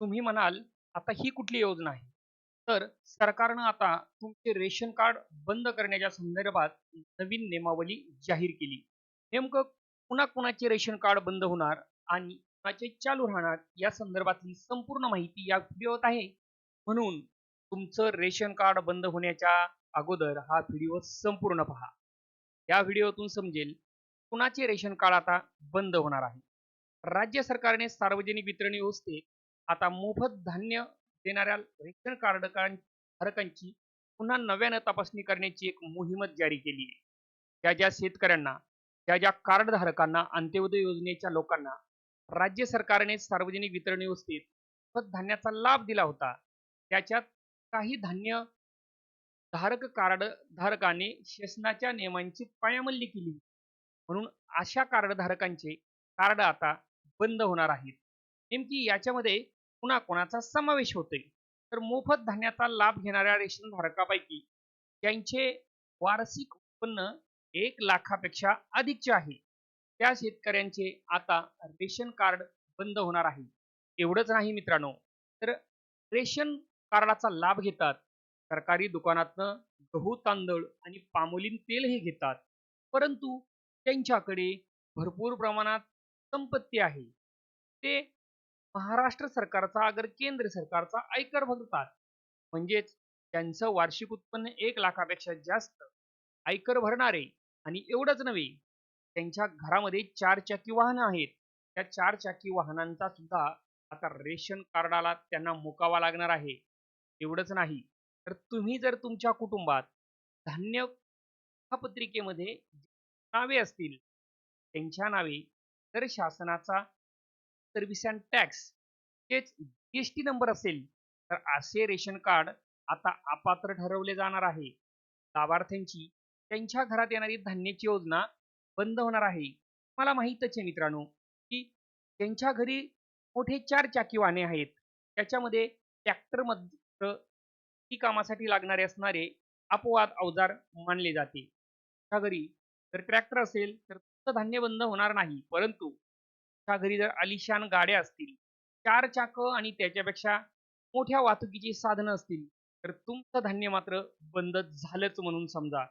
तुम्ही म्हणाल आता ही कुठली योजना आहे? तर सरकारनं आता तुमचे रेशन कार्ड बंद करण्याच्या संदर्भात नवीन नियमावली जाहीर केली. नेमकं कुणा कुणाचे रेशन कार्ड बंद होणार आणि कुणाचे चालू राहणार या संदर्भातली संपूर्ण माहिती या व्हिडिओत आहे. म्हणून तुमचं रेशन कार्ड बंद होण्याच्या अगोदर हा व्हिडिओ संपूर्ण पहा. या व्हिडिओतून समजेल कुणाचे रेशन कार्ड आता बंद होणार आहे? राज्य सरकारने सार्वजनिक वितरण व्यवस्थेत आता मोफत धान्य देणाऱ्या रेशन कार्ड धारकांची पुन्हा नव्यानं तपासणी करण्याची एक मोहिमत जारी केली आहे. ज्या ज्या शेतकऱ्यांना ज्या ज्या कार्डधारकांना अंत्योदय योजनेच्या लोकांना राज्य सरकारने सार्वजनिक वितरण व्यवस्थेत मोफत धान्याचा लाभ दिला होता त्याच्यात काही धान्य धारक कार्ड धारकाने शासनाच्या नियमांची पायमल्ली केली. म्हणून अशा कार्डधारकांचे कार्ड आता बंद होणार आहेत. नेमकी याच्यामध्ये कुणाकुणाचा समावेश होतोय. तर मोफत धान्याचा लाभ घेणाऱ्या रेशन धारकापैकी ज्यांचे वार्षिक उत्पन्न एक लाखापेक्षा अधिकचे आहे त्या शेतकऱ्यांचे आता रेशन कार्ड बंद होणार आहे. एवढंच नाही मित्रांनो. तर रेशन कार्डाचा लाभ घेतात सरकारी दुकानातनं गहू तांदूळ आणि पामोलीन तेलही घेतात. परंतु त्यांच्याकडे भरपूर प्रमाणात संपत्ती आहे. ते महाराष्ट्र सरकारचा अगर केंद्र सरकारचा आयकर भरतात म्हणजेच त्यांचं वार्षिक उत्पन्न एक लाखापेक्षा जास्त आयकर भरणारे आणि एवढंच नव्हे त्यांच्या घरामध्ये चार चाकी वाहनं आहेत. त्या चार चाकी वाहनांचा सुद्धा आता रेशन कार्डाला त्यांना मुकावा लागणार आहे. एवढंच नाही तर तुम्ही जर तुमच्या कुटुंबात धान्य पत्रिकेमध्ये नावे असतील त्यांच्या नावे तर शासनाचा सर्व्हिस अँड टॅक्स म्हणजेच जीएसटी नंबर असेल तर असे रेशन कार्ड आता अपात्र ठरवले जाणार आहे. लाभार्थ्यांची त्यांच्या घरात येणारी धान्याची योजना बंद होणार आहे. मला माहीतच आहे मित्रांनो की त्यांच्या घरी मोठे चार चाकी वाहने आहेत. त्याच्यामध्ये ट्रॅक्टरमध्ये ती कामासाठी लागणारे असणारे अपवाद अवजार मानले जाते. घरी जर ट्रॅक्टर असेल तर धान्य बंद होणार नाही. परंतु तुमच्या घरी जर आलिशान गाड्या असतील चार चाक आणि त्याच्यापेक्षा मोठ्या वाहतुकीची साधनं असतील तर तुमचं धान्य मात्र बंद झालंच म्हणून समजा.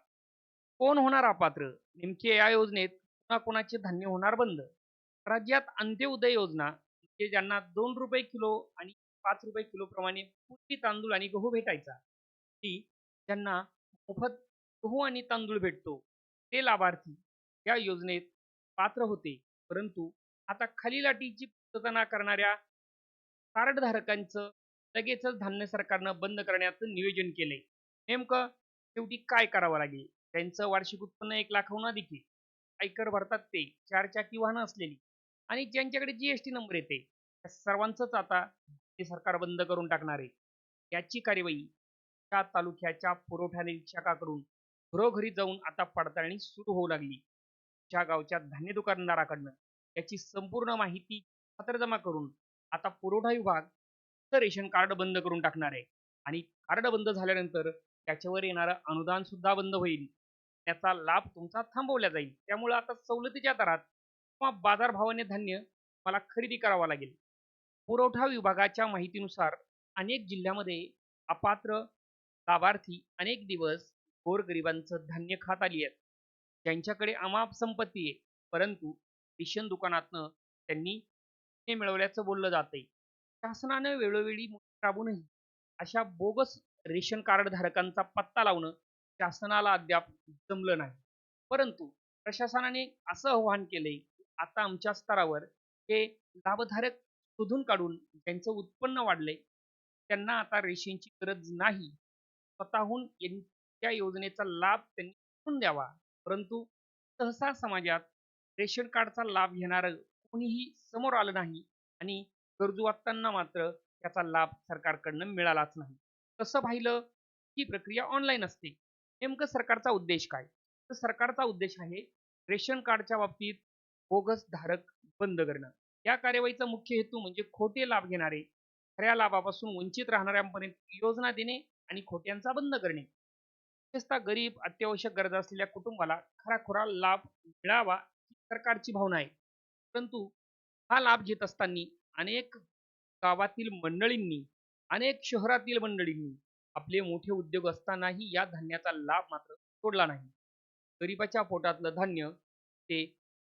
कोण होणार अपात्र? नेमके या योजनेत कोणाकोणाचे धान्य होणार बंद? राज्यात अंत्योदय योजना म्हणजे ज्यांना दोन रुपये किलो आणि पाच रुपये किलो प्रमाणे पूर्वी तांदूळ आणि गहू भेटायचा ती ज्यांना मोफत गहू आणि तांदूळ भेटतो ते लाभार्थी या योजनेत पात्र होते परंतु आता खालील अटीची पूर्तता करणाऱ्या कार्डधारकांचं लगेचच धान्य सरकारनं बंद करण्याचं नियोजन केलंय. नेमकं शेवटी काय करावं लागेल? त्यांचं वार्षिक उत्पन्न एक लाखाहून अधिक आयकर भरतात ते चार चाकी वाहनं असलेली. आणि ज्यांच्याकडे जीएसटी नंबर येते त्या सर्वांचंच आता हे सरकार बंद करून टाकणार आहे. याची कार्यवाही त्या तालुक्याच्या पुरवठा निरीक्षकाकडून घरोघरी जाऊन आता पडताळणी सुरू होऊ लागली. ज्या गावच्या धान्य दुकानदाराकडनं याची संपूर्ण माहिती खातरजमा करून आता पुरवठा विभाग रेशन कार्ड बंद करून टाकणार आहे. आणि कार्ड बंद झाल्यानंतर त्याच्यावर येणारं अनुदान सुद्धा बंद होईल. त्याचा लाभ तुमचा थांबवला जाईल. त्यामुळे आता सवलतीच्या दरात किंवा बाजारभावाने धान्य मला खरेदी करावा लागेल. पुरवठा विभागाच्या माहितीनुसार अनेक जिल्ह्यामध्ये अपात्र लाभार्थी अनेक दिवस गोरगरिबांचं धान्य खात आली आहेत. ज्यांच्याकडे अमाप संपत्ती आहे परंतु रेशन दुकानातनं त्यांनी हे मिळवल्याचं बोललं जातंय. शासनानं वेळोवेळी राबूनही अशा बोगस रेशन कार्ड धारकांचा पत्ता लावणं शासनाला अद्याप जमलं नाही. परंतु प्रशासनाने असं आवाहन केलंय आता आमच्या स्तरावर हे लाभधारक शोधून काढून ज्यांचं उत्पन्न वाढलंय त्यांना आता रेशनची गरज नाही. स्वतःहून त्या योजनेचा लाभ त्यांनी द्यावा. परंतु सहसा समाजात रेशन कार्डचा लाभ घेणारं कोणीही समोर आलं नाही आणि गरजूवंतांना मात्र त्याचा लाभ सरकारकडनं मिळालाच नाही. तसं पाहिलं? ही प्रक्रिया ऑनलाईन असते. नेमकं सरकारचा उद्देश काय? तर सरकारचा उद्देश आहे रेशन कार्डच्या बाबतीत बोगस धारक बंद करणं. या कार्यवाहीचा मुख्य हेतू म्हणजे खोटे लाभ घेणारे खऱ्या लाभापासून वंचित राहणाऱ्यांपर्यंत योजना देणे आणि खोट्यांचा बंद करणे. विशेषतः गरीब अत्यावश्यक गरजा असलेल्या कुटुंबाला खराखुरा लाभ मिळावा सरकारची भावना आहे. परंतु हा लाभ घेत असताना अनेक गावातील मंडळींनी अनेक शहरातील मंडळींनी आपले मोठे उद्योग असतानाही या धान्याचा लाभ मात्र सोडला नाही. गरिबाच्या पोटातलं धान्य ते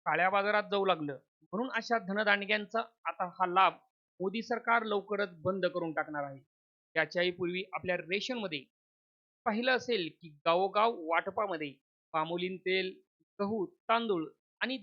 काळ्या बाजारात जाऊ लागलं. म्हणून अशा धनदांडग्यांचा आता हा लाभ मोदी सरकार लवकरच बंद करून टाकणार आहे. त्याच्याही पूर्वी आपल्या रेशनमध्ये पाहिलं असेल की गावोगाव वाटपामध्ये पामोलीन तेल गहू तांदूळ आणि